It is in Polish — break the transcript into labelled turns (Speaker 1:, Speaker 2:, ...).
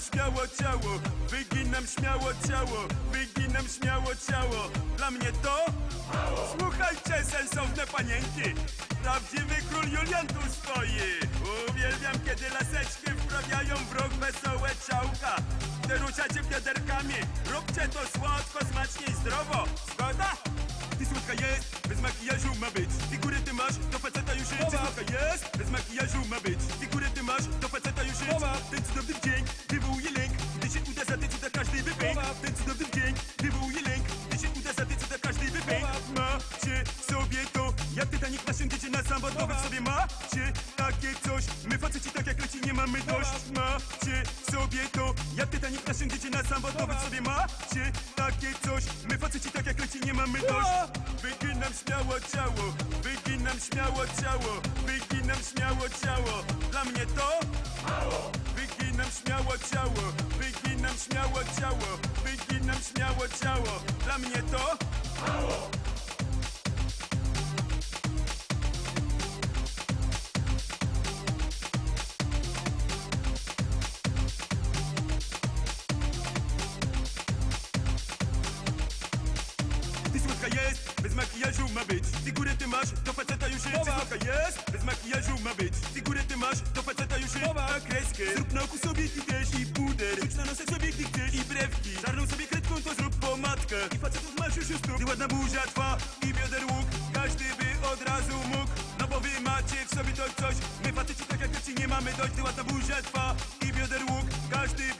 Speaker 1: śmiało ciało, wyginam śmiało ciało, wyginam śmiało ciało. Dla mnie to. Słuchajcie, sensowne panienki, prawdziwy król Julian tu stoi. Uwielbiam, kiedy laseczki wprawiają w rok wesołe ciałka. Gdy ruszacie bioderkami, róbcie to słodko, smacznie i zdrowo. Zgoda? Ty słodka jest, bez makijażu ma być Figury ty masz, do faceta już jest Ty słodka jest, bez makijażu ma być Macie sobie to, jak Titanic nasiądziecie na sam Wy w sobie macie takie coś My faceci tak jak leci nie mamy dość Macie sobie to, jak Titanic nasiądziecie na sam Wy w sobie macie takie coś My faceci tak jak leci nie mamy dość Wyginam śmiało ciało, wyginam śmiało ciało, wyginam śmiało ciało. Dla mnie to mało. Wyginam śmiało ciało, wyginam śmiało ciało, wyginam śmiało ciało. Dla mnie to mało. Bez makijażu ma być. Figurę ty masz, do faceta już jest. Ty słodka jest, bez makijażu ma być. Figurę ty masz, do faceta już jest. A kreskę, zrób na oku sobie też i puder Rzuć na nosek sobie chcesz i brewki. Czarną sobie kredką to zrób pomadkę. I facetów masz już już tu. Ty ładna buzia twa i bioder łuk Każdy by od razu mógł. No bo wy macie w sobie to coś. My faceci tak jak ci nie mamy dość. Ty ładna buzia twa i bioder łuk Każdy by